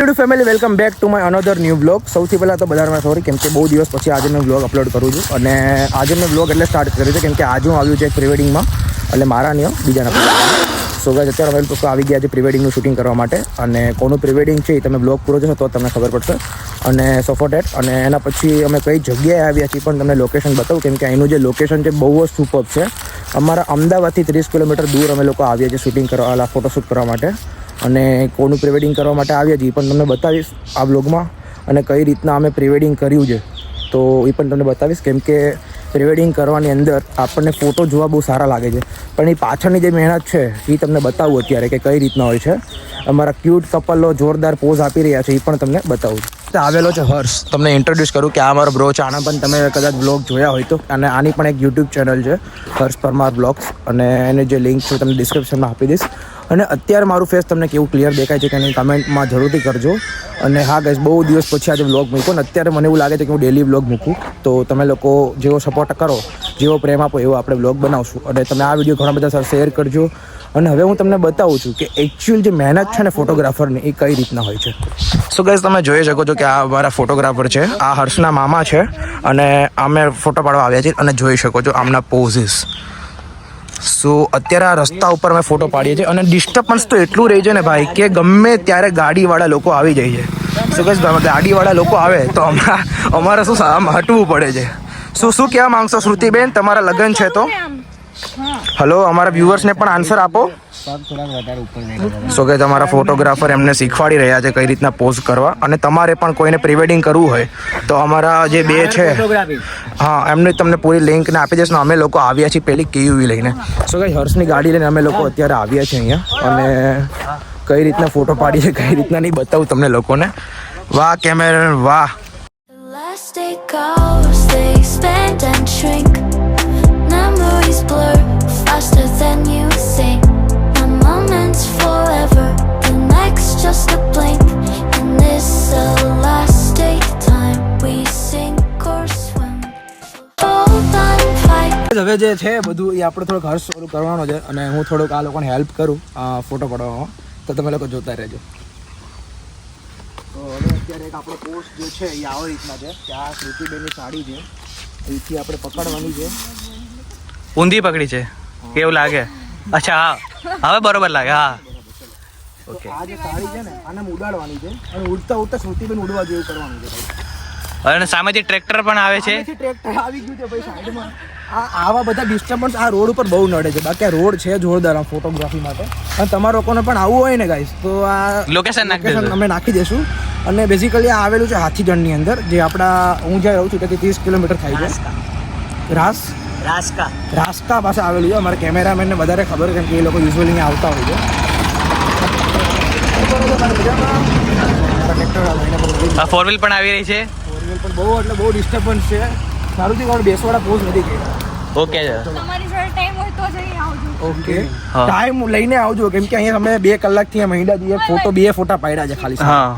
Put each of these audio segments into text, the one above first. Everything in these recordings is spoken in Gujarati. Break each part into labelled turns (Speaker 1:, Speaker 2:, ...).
Speaker 1: YouTube family welcome back to my another new blog સૌથી પહેલાં તો બધાને સોરી કેમ કે બહુ દિવસ પછી આજે મેં બ્લોગ અપલોડ કરું છું. અને આજે મેં બ્લોગ એટલે સ્ટાર્ટ કર્યું છે, કેમ કે આજે હું આવ્યું છે એક પ્રી એટલે મારા નહીં બીજાના સો ગાઈઝ અત્યારે અમે લોકો આવી ગયા છે પ્રિવેડિંગનું શૂટિંગ કરવા માટે અને કોનું પ્રિવેડિંગ છે એ તમે બ્લોગ પૂરો જશો તો તમને ખબર પડશે. અને સોફોટેટ અને એના પછી અમે કઈ જગ્યાએ આવ્યા છીએ પણ તમને લોકેશન બતાવું, કેમ કે અહીંનું જે લોકેશન છે બહુ જ સુપર છે. અમારા અમદાવાદથી ત્રીસ કિલોમીટર દૂર અમે લોકો આવ્યા છીએ શૂટિંગ કરવા ફોટોશૂટ કરવા માટે. અને કોનું પ્રિવેડિંગ કરવા માટે આવ્યા છીએ એ પણ તમને બતાવીશ આ બ્લોગમાં અને કઈ રીતના અમે પ્રિવેડિંગ કર્યું છે તો એ પણ તમને બતાવીશ, કેમ કે પ્રી વેડિંગ કરવાની અંદર આપણને ફોટો જોવા બહુ સારા લાગે છે. પણ એ પાછળની જે મહેનત છે, એ તમને બતાવું અત્યારે કે કઈ રીતના હોય છે. અમારા ક્યુટ કપલો જોરદાર પોઝ આપી રહ્યા છે, એ પણ તમને બતાવું આવેલો છે હર્ષ. તમને ઇન્ટ્રોડ્યુસ કરું કે આ મારો બ્રો છે, આના પણ તમે કદાચ બ્લોગ જોયા હોય તો. અને આની પણ એક યુટ્યુબ ચેનલ છે, હર્ષ પરમાર બ્લોગ્સ અને એની જે લિંક છે તમને ડિસ્ક્રિપ્શનમાં આપી દઈશ. અને અત્યારે મારું ફેસ તમને કેવું ક્લિયર દેખાય છે કે નહીં કમેન્ટમાં જરૂરથી કરજો. અને હા ગઈશ બહુ દિવસ પછી આજે બ્લોગ મૂક્યો ને અત્યારે મને એવું લાગે છે કે હું ડેલી બ્લોગ મૂકું. તો તમે લોકો જેવો સપોર્ટ કરો, જેવો પ્રેમ આપો, એવો આપણે બ્લોગ બનાવશું. અને તમે આ વીડિયો ઘણા બધા સર શેર કરજો. અને હવે હું તમને બતાવું છું કે એકચ્યુઅલ જે મહેનત છે ને ફોટોગ્રાફરની એ કઈ રીતના હોય છે. સો ગઈઝ તમે જોઈ શકો છો કે આ અમારા ફોટોગ્રાફર છે. આ હર્ષના મામા છે. અને અમે ફોટો પાડવા આવ્યા છીએ અને જોઈ શકો છો આમના પોઝિસ સો અત્યારે આ રસ્તા ઉપર મેં ફોટો પાડીએ છીએ અને ડિસ્ટર્બન્સ તો એટલું રહે છે ને ભાઈ કે ગમે ત્યારે ગાડીવાળા લોકો આવી જાય છે. સો ગઈઝ ગાડીવાળા લોકો આવે તો અમારા અમારે શું આમ હટવું પડે છે. શું શું કહેવા માંગશો શ્રુતિબેન? તમારા લગ્ન છે તો? હલો અમારા વ્યુઅર્સને પણ આન્સર આપો. સો કે તમારા ફોટોગ્રાફર એમને શીખવાડી રહ્યા છે કઈ રીતના પોઝ કરવા. અને તમારે પણ કોઈને પ્રિવેડિંગ કરવું હોય તો અમારા જે બે છે હા એમને તમને પૂરી લિંક ને આપી દઈશ ને અમે લોકો આવ્યા છીએ પેલી કેયુવી લઈને. સો કે હર્ષની ગાડી લઈને અમે લોકો અત્યારે આવ્યા છીએ અહીંયા. અને કઈ રીતના ફોટો પાડીએ કઈ રીતના નહીં બતાવું તમને લોકોને. વાહ કેમેરા વાહ.
Speaker 2: Faster than you think. Just a blink. And this the time we sink or swim. Hold on tight.
Speaker 1: હવે જે છે બધું એ આપણે થોડોક હર્ષ શરૂ કરવાનો છે અને હું થોડુંક આ લોકોને હેલ્પ કરું ફોટો પાડવામાં તો તમે લોકો જોતા રહેજો. તો હવે અત્યારે એક આપણો પોસ્ટ જે છે એ આવી રીતના છે કે આ શ્રુતિબેનની સાડી છે. અહીંથી આપણે પકડવાની છે.
Speaker 3: ઊંધી પકડી છે. કેવું લાગે? અચ્છા હા. હવે બરોબર લાગે હા.
Speaker 1: તો આ જે સાડી છે ને આને ઉડાડવાની છે. અને ઉડતા ઉડતા શ્રુતિબેન ઉડવા જેવું કરવાનું છે ભાઈ.
Speaker 3: અને સામેથી ટ્રેક્ટર પણ આવે છે.
Speaker 1: ટ્રેક્ટર આવી ગયું છે ભાઈ સાઈડમાં. આ આવા બધા ડિસ્ટર્બન્સ આ રોડ ઉપર બહુ નડે છે. બાકી આ રોડ છે જોરદાર આ ફોટોગ્રાફી માટે. અને તમારા લોકોને પણ આવું હોય ને ગાઈસ તો આ લોકેશન
Speaker 3: લોકેશન
Speaker 1: અમે નાખી દઈશું અને બેઝિકલી આ આવેલું છે હાથીદંડની અંદર જે આપણા હું જ્યાં રહું છું ત્યાંથી ત્રીસ કિલોમીટર થાય છે. રાસ?
Speaker 4: રાસ્કા
Speaker 1: રાસ્કા પાસે આવેલું છે. અમારા કેમેરામેનને વધારે ખબર કેમ કે એ લોકો યુઝ્યુઅલી અહીંયા આવતા હોય છે.
Speaker 3: ફોર વ્હીલ પણ આવી રહી છે.
Speaker 1: પણ બહુ એટલે બહુ ડિસ્ટર્બન્સ છે સારું થી કોણ બેસવાળા પોઝ નથી કર્યા
Speaker 3: ઓકે
Speaker 5: તમારી જોડે ટાઈમ હોય તો જ અહીં આવજો.
Speaker 1: ઓકે
Speaker 3: હા.
Speaker 1: ટાઈમ લઈને આવજો. કેમ કે અહીંયા અમે બે કલાકથી આ મહિના દીએ ફોટો બે ફોટા પાડ્યા છે ખાલી
Speaker 3: હા.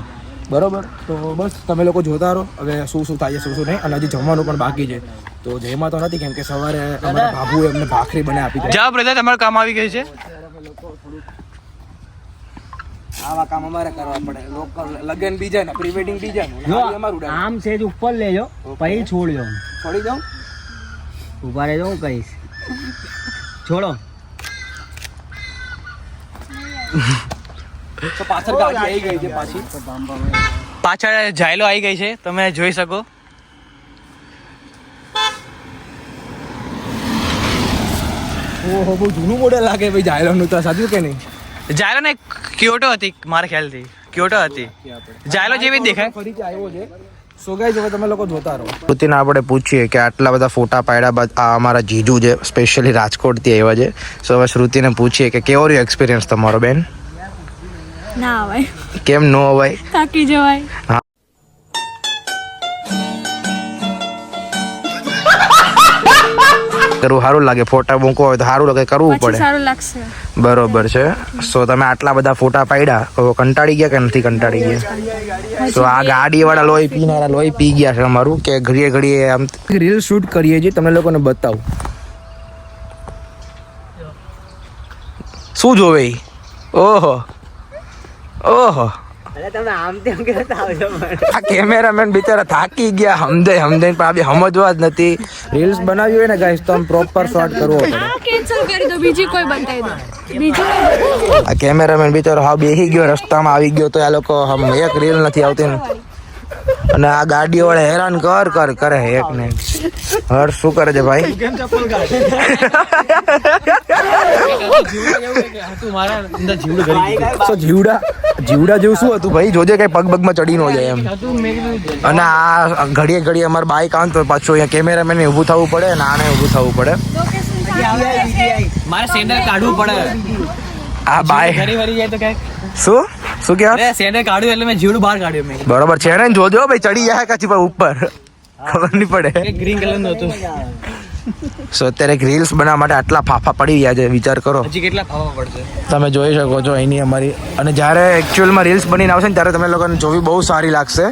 Speaker 1: બરોબર? તો બસ તમે લોકો જોતા રહો. હવે શું શું થાય છે શું શું નહીં. અને હજી જમવાનું પણ બાકી છે. તો જેમાં તો નથી કેમ કે સવારે અમારા બાબુએ અમને ભાખરી બને આપી.
Speaker 3: જાઓ બ્રધર તમારું કામ આવી ગયું છે.
Speaker 1: આવા કામ અમારે કરવા પડે. લોકલ લગન બીજા ને પ્રી વેડિંગ બીજા
Speaker 4: જો
Speaker 1: અમારું.
Speaker 4: આમ સેજ ઉપર લેજો પછી છોડજો
Speaker 1: છોડી દઉં?
Speaker 4: ઊભા રહેજો હું કહીશ. છોડો.
Speaker 1: પાછળ ગાડી આવી ગઈ છે પાછી.
Speaker 3: પાછળ જાયલો આવી ગઈ છે તમે જોઈ શકો.
Speaker 1: ઓહો બહુ જૂનું મોડેલ લાગે ભાઈ જાયલોનું તો સાચું કે નહીં?
Speaker 3: જાયલો ને ક્યોટો હતી મારા ખ્યાલથી. ક્યોટો હતી. જાયલો જેવી જ દેખાય.
Speaker 1: ફરીથી આવ્યો છે સો ગાઈઝ હવે તમે લોકો જોતા રહો. પુતિન આપણે પૂછીએ કે આટલા બધા ફોટા પાડ્યા બાદ આ અમારા જીજુ છે સ્પેશિયલી રાજકોટથી આવ્યા છે. સો હવે શ્રુતિને પૂછીએ કે કેવો રહ્યો એક્સપિરિયન્સ તમારો બેન?
Speaker 5: ના આવાય
Speaker 1: કેમ નો અવાય?
Speaker 5: થાકી જવાય.
Speaker 1: કરવું સારું લાગે ફોટા મૂકવા હોય તો સારું લાગે કરવું પડે.
Speaker 5: સારું લાગશે.
Speaker 1: બરોબર છે. સો તમે આટલા બધા ફોટા પાડ્યા કંટાળી ગયા કે નથી કંટાળી ગયા? સો આ ગાડી વાળા લોહી પીનારા લોહી પી ગયા છે અમારું કે ઘડીએ ઘડીએ આમ રીલ શૂટ કરીએ છીએ તમને લોકોને બતાવું. શું જોવે ઈ? ઓહો. ઓહો.
Speaker 4: તમે આમ તેમ
Speaker 1: આ કેમેરામેન બિચારા થાકી ગયા હમદે હમદે પણ આ બી સમજવા જ નથી. રીલ્સ બનાવી હોય ને ગાઈસ તો આમ પ્રોપર શોટ કરવો
Speaker 5: આ કેન્સલ કરી દો બીજી કોઈ બતાવી દો. બીજી
Speaker 1: આ કેમેરામેન બિચારો હા બેસી ગયો રસ્તામાં આવી ગયો તો આ લોકો આમ એક રીલ નથી આવતી ને. અને આ ગાડીઓ વાળા હેરાન કર કર કરે એક ને હર શું કરે છે ભાઈ? તો જીવડા જીવડા જેવું શું હતું ભાઈ? જોજે કઈ પગ પગમાં ચડી ન જાય એમ. અને આ ઘડીએ ઘડીએ અમારે બાઈક આવે તો પાછું અહીંયા કેમેરામેન ઊભું થવું પડે અને આને ઊભું થવું પડે.
Speaker 3: મારે સેન્ડર કાઢવું પડે.
Speaker 1: આ બાઈક
Speaker 3: ઘરે વળી જાય તો કઈ
Speaker 1: શું? શું કે
Speaker 3: અરે કાઢ્યું એટલે મેં જીવડું બહાર કાઢ્યું મેં.
Speaker 1: બરોબર છે ને જોજો ભાઈ ચડી જાય કાચી પર ઉપર. ખબર નહીં પડે.
Speaker 3: ગ્રીન કલરનું હતું.
Speaker 1: સો અત્યારે એક રીલ્સ બનાવવા માટે આટલા ફાફા પડી ગયા છે વિચાર કરો.
Speaker 3: હજી કેટલા ફાફા પડશે?
Speaker 1: તમે જોઈ શકો છો અહીંની અમારી. અને જ્યારે એકચ્યુઅલમાં રીલ્સ બનીને આવશે ને ત્યારે તમે લોકોને જોવી બહુ સારી લાગશે.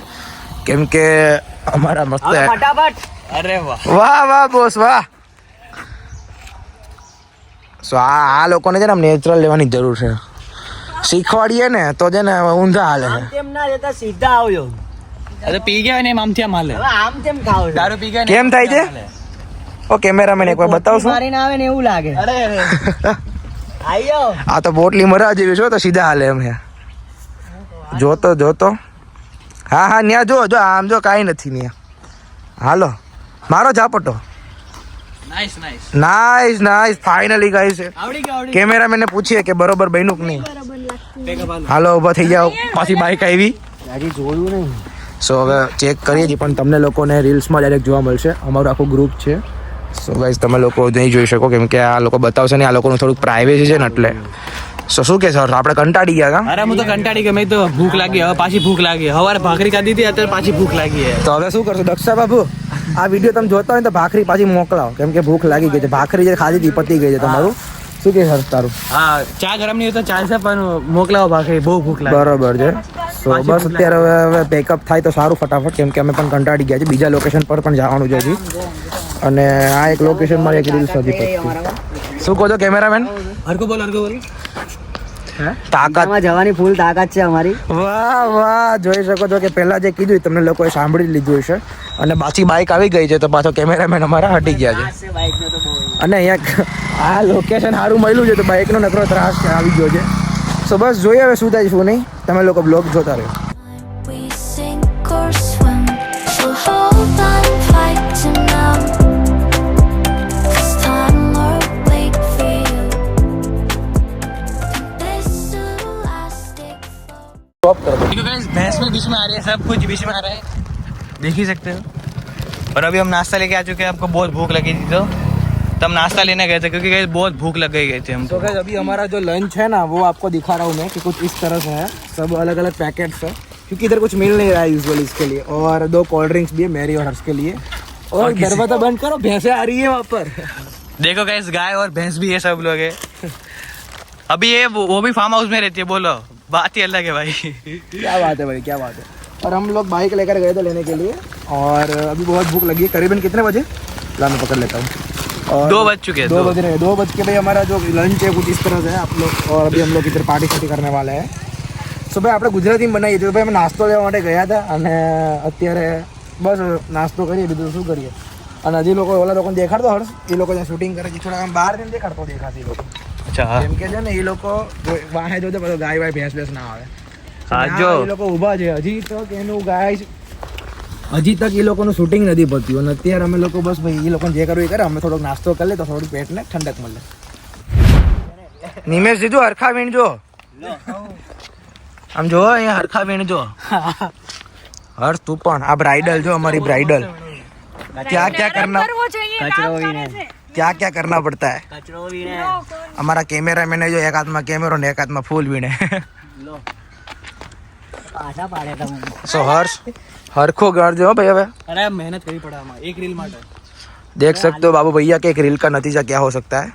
Speaker 1: કેમ કે અમારા મસ્ત
Speaker 3: અરે વાહ.
Speaker 1: વાહ વાહ બોસ વાહ. સો આ આ લોકોને છે ને નેચરલ લેવાની જરૂર છે. શીખવાડીએ ને તો છે ને ઊંધા હાલે છે.
Speaker 4: તેમ ના સીધા આવ્યો
Speaker 3: અરે પી ગયા ને એમ આમથી હાલે
Speaker 4: આમ તેમ ખાવ
Speaker 3: દારૂ પી ગયા
Speaker 1: કેમ થાય છે? ઓ કેમેરામેન એકવાર બતાવશો?
Speaker 4: મારીને આવે ને એવું લાગે.
Speaker 3: અરે
Speaker 4: આયો.
Speaker 1: આ તો બોટલી મરા જેવી છો તો સીધા હાલે એમ હે જોતો જોતો. હા હા ન્યા જો જો આમ જો કાંઈ નથી ન્યા. હાલો મારો ઝાપટો.
Speaker 3: Nice nice
Speaker 1: nice nice finally guys
Speaker 3: આવડી ગયો આવડી
Speaker 1: કેમેરામેન ને પૂછીએ કે બરોબર બન્યું કે નહીં. હાલો ઊભા થઈ જાઓ. પાછી બાઈક આવી.
Speaker 4: હજી જોયું નહીં.
Speaker 1: સો હવે ચેક કરીએ છીએ પણ તમને લોકોને રીલ્સમાં ડાયરેક્ટ જોવા મળશે. અમારું આખું ગ્રુપ છે. સો ગાઈઝ તમે લોકો નહીં જોઈ શકો કેમ કે આ લોકો બતાવશે ને આ લોકોનું થોડુંક પ્રાઇવેસી છે ને એટલે. સો શું કે સર આપણે કંટાળી ગયા હતા
Speaker 3: અરે હું તો કંટાળી ગયો. મેં તો ભૂખ લાગી. હવે પાછી ભૂખ લાગી. હવારે ભાખરી ખાધી હતી અત્યારે પાછી ભૂખ લાગી
Speaker 1: તો હવે શું કરશો? દક્ષા બાબુ આ વીડિયો તમે જોતા હોય ને તો ભાખરી પાછી મોકલાવો. કેમ કે ભૂખ લાગી ગઈ છે. ભાખરી જે ખાધી હતી પતી ગઈ છે તમારું. શું કે સર તારું?
Speaker 3: હા ચા ગરમ નહીં હોય તો ચાલશે પણ મોકલાવો ભાખરી બહુ ભૂખ લાગે.
Speaker 1: બરોબર છે. સો બસ અત્યારે હવે હવે પેકઅપ થાય તો સારું ફટાફટ કેમ કે અમે પણ કંટાળી ગયા છે બીજા લોકેશન પર પણ જવાનું છે હજી. અને આ એક લોકેશન મારી એક રીલ્સ હતી શું કહો છો કેમેરામેન
Speaker 3: હરકો બોલ હરકો બોલ.
Speaker 1: તાકાત.
Speaker 4: જવાની ફૂલ તાકાત છે અમારી.
Speaker 1: વાહ વાહ. જોઈ શકો છો કે પહેલા જે કીધું તમને લોકોએ સાંભળી લીધું હશે. અને પાછી બાઇક આવી ગઈ છે તો પાછો કેમેરામેન અમારા હટી ગયા છે. અને અહીંયા આ લોકેશન સારું મળ્યું છે તો બાઇકનો નકરો ત્રાસ છે, આવી ગયો છે સો બસ જોઈએ હવે શું થાય શું નહીં તમે લોકો બ્લોગ જોતા રહ્યો
Speaker 2: We sink or swim. So hold on tight to now. This time or wait for you. This elastic flow.
Speaker 1: Stop કરો
Speaker 3: देखो गाइस भैंस में बीच में आ रही है सब कुछ बीच में आ रहा है देख ही सकते हो और अभी हम नाश्ता लेके आ चुके हैं आपको बहुत भूख लगी थी तो तब नाश्ता लेने गए थे क्योंकि बहुत भूख लग गई गई थी हमको।
Speaker 1: तो गैस अभी हमारा जो लंच है ना वो आपको दिखा रहा हूँ मैं कि कुछ इस तरह से है। सब अलग अलग पैकेट्स है क्योंकि इधर कुछ मिल नहीं रहा है यूजुअली इसके लिए। और दो कोल्ड ड्रिंक्स भी है मेरी और हर्ष के लिए। और दरवाज़ा बंद करो भैंसे आ रही है वहाँ पर।
Speaker 3: देखो गाइस गाय और भैंस भी है सब लोग। है अभी ये वो, वो भी फार्म हाउस में रहती है बोलो। बात ही अलग है भाई।
Speaker 1: क्या बात है भाई क्या बात है। और हम लोग बाइक लेकर गए थे लेने के लिए और अभी बहुत भूख लगी है। करीबन कितने बजे? ला मैं पकड़ लेता हूँ।
Speaker 3: दो बज चुके हैं
Speaker 1: दो
Speaker 3: दो
Speaker 1: बज रहे हैं दो बज के भाई हमारा जो लंच है कुछ इस तरह से है आप लोग और अभी हम लोग इधर पार्टी शार्टी करने वाले हैं સો ભાઈ આપણે ગુજરાતીમાં બનાવીએ છીએ તો ભાઈ અમે નાસ્તો લેવા માટે ગયા હતા અને અત્યારે બસ નાસ્તો કરીએ બીજું શું કરીએ અને હજી લોકો ઓલા લોકોને દેખાડતો હર્ષ એ લોકો જ્યાં શૂટિંગ કરે છે થોડા આમ બહાર જઈને દેખાડતો દેખાશે એ લોકો
Speaker 3: अच्छा हाँ
Speaker 1: કેમ કે છે ને એ લોકો જો- વાહે જોતે બધો ગાય વાય ભેંસ ભેંસ ના આવે
Speaker 3: હા,
Speaker 1: ના,
Speaker 3: જો.
Speaker 1: એ લોકો ઊભા છે હજી તક એનું ગાય હજી તક એ લોકોનું શૂટિંગ નથી પત્યું અને અત્યારે અમે લોકો બસ ભાઈ એ લોકો જે કરવું એ કરે. અમે થોડોક નાસ્તો કરી લે તો થોડુંક પેટને ઠંડક મળે. નિમેશ દીધું હરખા વીણજો આમ જો અહીંયા હરખા વીણજો હર તું પણ આ બ્રાઇડલ જો અમારી બ્રાઇડલ ક્યાં ક્યાં કરના
Speaker 5: ક્યાં ક્યાં
Speaker 4: કરના
Speaker 5: પડતા હે?
Speaker 4: અમારા
Speaker 5: કેમેરામેન
Speaker 1: જો એક હાથમાં કેમેરો ને
Speaker 4: એક હાથમાં
Speaker 1: ફૂલ વીણે. સો હર્ષ जो एक हाथ में कैमरा ने एक हाथ में फूल वीणे
Speaker 4: લો પાછા પાડે તમે
Speaker 1: सो हर्ष हरखो गढ़ जो भाई હવે
Speaker 3: अरे मेहनत करनी पड़ा हमारे एक रील माटे
Speaker 1: देख सकते हो बाबू भैया के एक रील का नतीजा क्या हो सकता है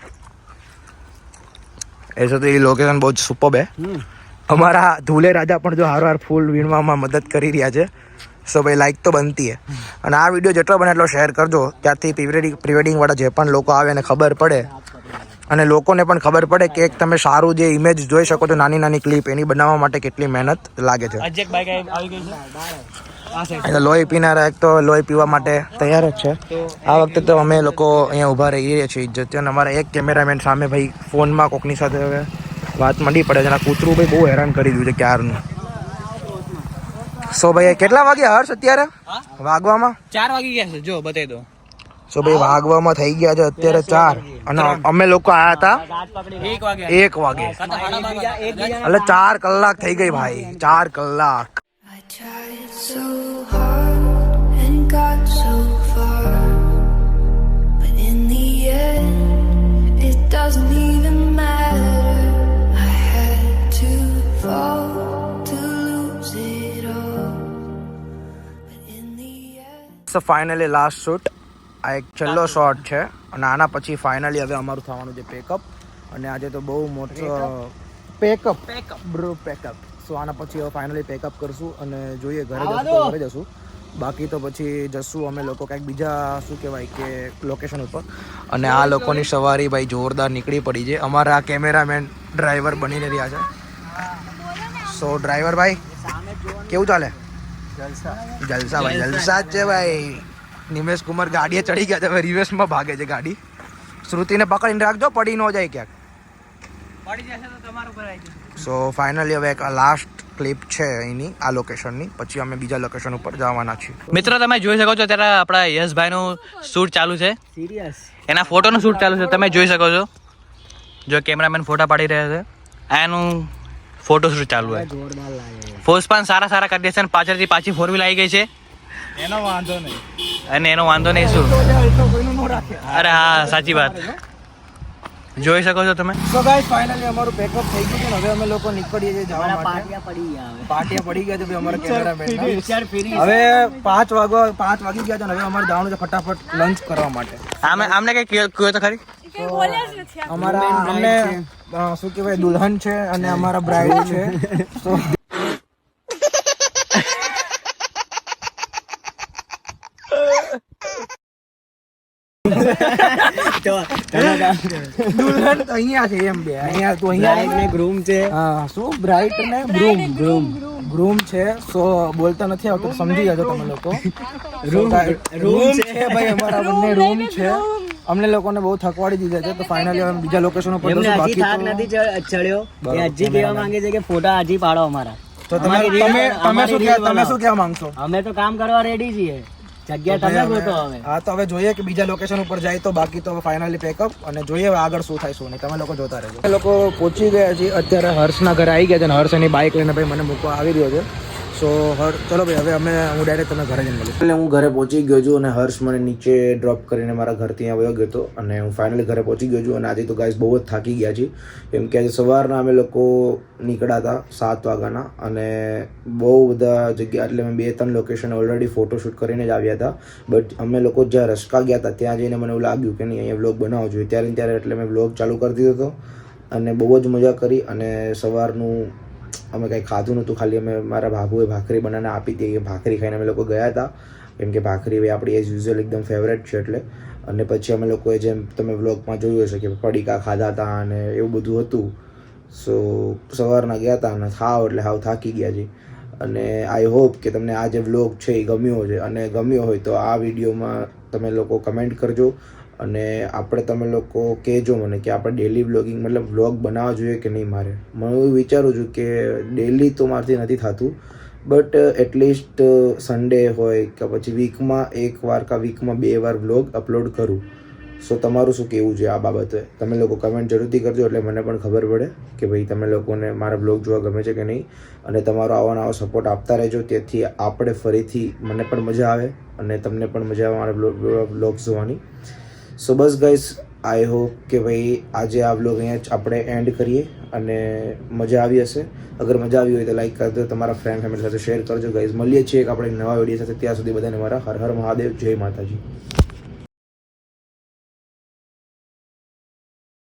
Speaker 1: ऐसे तो ये लोकेशन बहुत सुपर है
Speaker 4: હમ
Speaker 1: અમારા ધૂલે રાજા પણ જો હારો હાર ફૂલ વીણવામાં મદદ કરી રહ્યા છે સો ભાઈ લાઈક તો બનતી છે અને આ વિડીયો જેટલો બને એટલો શેર કરજો ત્યાંથી પ્રી વેડિંગ પ્રી વેડિંગ વાળા જે પણ લોકો આવે એને ખબર પડે અને લોકોને પણ ખબર પડે કે એક તમે સારું જે ઇમેજ જોઈ શકો છો નાની નાની ક્લિપ એની બનાવવા માટે કેટલી મહેનત લાગે છે એટલે લોહી પીનારા એક તો લોહી પીવા માટે તૈયાર જ છે. આ વખતે તો અમે લોકો અહીંયા ઊભા રહીએ છીએ ઇજ્જત. અને અમારા એક કેમેરામેન સામે ભાઈ ફોનમાં કોકની સાથે હવે વાત મંડી પડે છે. અને કૂતરું ભાઈ બહુ હેરાન કરી દીધું છે ક્યારનું. સો ભાઈ કેટલા વાગ્યા હર્ષ અત્યારે? વાગવામાં?
Speaker 3: ચાર વાગી ગયા છે જો બતાવી દો.
Speaker 1: સો ભાઈ વાગવામાં થઈ ગયા છે અત્યારે ચાર. અને અમે લોકો આયા હતા
Speaker 3: એક વાગે.
Speaker 1: એટલે ચાર કલાક થઈ ગઈ ભાઈ ચાર કલાક.
Speaker 2: Tried so hard and got so far. But in the end, it doesn't even matter. I had to fall to lose it all. But in the end,
Speaker 1: so finally last shoot આ એક છેલ્લો શોટ છે અને આના પછી ફાઇનલી હવે અમારું થવાનું છે પેકઅપ અને આજે તો બહુ મોટો pack up pack up bro pack up so આના પછી હવે ફાઇનલી પેકઅપ કરશું અને જોઈએ ઘરે જશું ઘરે જશું. બાકી તો પછી જશું અમે લોકો કંઈક બીજા શું કહેવાય કે લોકેશન ઉપર. અને આ લોકોની સવારી ભાઈ જોરદાર નીકળી પડી છે. અમારા કેમેરામેન ડ્રાઈવર બનીને રહ્યા છે. સો ડ્રાઈવર ભાઈ કેવું ચાલે? જલસા. ભાઈ જલસા જ છે ભાઈ. નિમેશ કુમાર ગાડીએ ચડી ગયા છે. હવે રિવેશમાં ભાગે છે ગાડી. શ્રુતિને પકડીને રાખજો પડી ન જાય ક્યાંક.
Speaker 3: પડી જશે તો તમારું આવી જશે
Speaker 1: સો ફાઇનલી હવે એક લાસ્ટ ક્લિપ છે અહીંની આ લોકેશનની પછી અમે બીજા લોકેશન ઉપર જવાના છીએ.
Speaker 3: મિત્રો તમે જોઈ શકો છો અત્યારે આપણા યશભાઈનું શૂટ ચાલુ છે.
Speaker 4: સિરિયસ
Speaker 3: એના ફોટોનું શૂટ ચાલુ છે. તમે જોઈ શકો છો. જો કેમેરામેન ફોટા પાડી રહ્યા છે. એનું ફોટો શૂટ ચાલુ છે.
Speaker 4: ફોર્સ
Speaker 3: પણ સારા સારા કરી દેશે અને પાછળથી પાછી ફોર વ્હીલ આવી ગઈ છે.
Speaker 6: એનો વાંધો નહીં.
Speaker 3: અને એનો વાંધો નહીં શું? અરે હા સાચી વાત. જોઈ શકો છો તમે?
Speaker 1: સો ગાઈસ ફાઇનલી અમારું પેકઅપ થઈ ગયું છે ને. હવે અમે લોકો નીકળીએ છીએ જવા માટે.
Speaker 4: પાટિયા પડી ગયા હવે.
Speaker 1: પાટિયા પડી ગયા છે ભાઈ અમારા કેમેરામેન
Speaker 4: ફિનિશ
Speaker 1: હવે પાંચ વાગો પાંચ વાગી ગયા છે ને. હવે અમારે જવાનું છે ફટાફટ લંચ કરવા માટે.
Speaker 3: આમે આમને કઈ કયો તો ખરી?
Speaker 5: કઈ બોલ્યા જ નથી. આ.
Speaker 1: અમારા અમને શું કહેવાય દુલ્હન છે અને અમારા બ્રાઇડ છે.
Speaker 4: તો
Speaker 1: દુલ્હન તો અહીંયા છે એમ બે. અહીંયા તો અહીંયા
Speaker 4: ને ગ્રૂમ છે.
Speaker 1: હા શું? બ્રાઇટ ને બ્રૂમ બ્રૂમ બ્રૂમ છે સો બોલતા નથી આવતું સમજી જજો તમે લોકો? રૂમ રૂમ છે. ભાઈ અમારા બંને રૂમ છે. અમને લોકોને બહુ થકવાડી દીધા છે તો ફાઇનલી અમે બીજા લોકેશન ઉપર જશું
Speaker 4: થાક નથી ચડ્યો. એ હજી કહેવા માંગે છે કે ફોટા હજી પાડો અમારા.
Speaker 1: તો તમે તમે શું તમે શું કહેવા માંગશો?
Speaker 4: અમે તો કામ કરવા રેડી છીએ. જગ્યા તમે ગોતો હવે.
Speaker 1: હા તો હવે જોઈએ કે બીજા લોકેશન ઉપર જાય તો બાકી તો ફાઇનલી પેકઅપ અને જોઈએ હવે આગળ શું થાય શું નહીં. તમે લોકો જોતા રહેજો. લોકો પહોંચી ગયા છે અત્યારે હર્ષના ઘરે આવી ગયા છે અને હર્ષ એની બાઇક લઈને ભાઈ મને મૂકવા આવી રહ્યો છે. સો હર ચલો ભાઈ, હવે અમે હું ડાયરેક્ટ તમે ઘરે જઈને મળીશ. એટલે હું ઘરે પહોંચી ગયો છું અને હર્ષ મને નીચે ડ્રોપ કરીને મારા ઘરથી અહીંયા ગયો હતો અને હું ફાઇનલી ઘરે પહોંચી ગયો છું અને આજે તો ગાઈસ બહુ જ થાકી ગયા છીએ. કેમ કે આજે સવારના અમે લોકો નીકળ્યા હતા સાત વાગ્યાના અને બહુ બધા જગ્યા એટલે મેં બે ત્રણ લોકેશન ઓલરેડી ફોટોશૂટ કરીને જ આવ્યા હતા. બટ અમે લોકો જ્યાં રસકા ગયા હતા, ત્યાં જઈને મને એવું લાગ્યું કે નહીં, અહીંયા વ્લોગ બનાવવો જોઈએ. ત્યારે ત્યારે એટલે મેં વ્લોગ ચાલુ કરી દીધો હતો અને બહુ જ મજા કરી અને સવારનું અમે કંઈ ખાધું નહોતું, ખાલી અમે મારા બાબુએ ભાખરી બનાવીને આપી હતી. ભાખરી ખાઈને અમે લોકો ગયા હતા. કેમ કે ભાખરી એ આપણી એઝ યુઝ્યુઅલ એકદમ ફેવરેટ છે એટલે. અને પછી અમે લોકોએ જેમ તમે વ્લોગમાં જોયું હશે કે પડીકા ખાધા હતા અને એવું બધું હતું. સો સવારના ગયા હતા અને થાવ એટલે હાવ થાકી ગયા છે અને આઈ હોપ કે તમને આ જે વ્લોગ છે એ ગમ્યો છે અને ગમ્યો હોય તો આ વિડીયોમાં તમે લોકો કમેન્ટ કરજો. અને આપણે તમે લોકો કહેજો મને કે આપણે ડેલી વ્લોગિંગ મતલબ વ્લોગ બનાવવા જોઈએ કે નહીં મારે? હું એવું વિચારું છું કે ડેલી તો મારાથી નથી થતું બટ એટલીસ્ટ સન્ડે હોય કે પછી વીકમાં એક વાર કા વીકમાં બે વાર વ્લોગ અપલોડ કરું. સો તમારું શું કહેવું છે આ બાબતે? તમે લોકો કમેન્ટ જરૂરથી કરજો એટલે મને પણ ખબર પડે કે ભાઈ તમે લોકોને મારા બ્લોગ જોવા ગમે છે કે નહીં. અને તમારો આવો આવો સપોર્ટ આપતા રહેજો, તેથી આપણે ફરીથી મને પણ મજા આવે અને તમને પણ મજા આવે મારા બ્લોગ જોવાની. સો બસ ગાઈઝ આઈ હોપ કે ભાઈ આજે આ વ્લોગ અહીંયા આપણે એન્ડ કરીએ અને મજા આવી હશે. અગર મજા આવી હોય તો લાઈક કરજો તમારા ફ્રેન્ડ ફેમિલી સાથે શેર કરજો. ગાઈઝ મળીએ છીએ એક આપણે નવા વીડિયો સાથે. ત્યાં સુધી બધાને મારા હર હર મહાદેવ. જય માતાજી.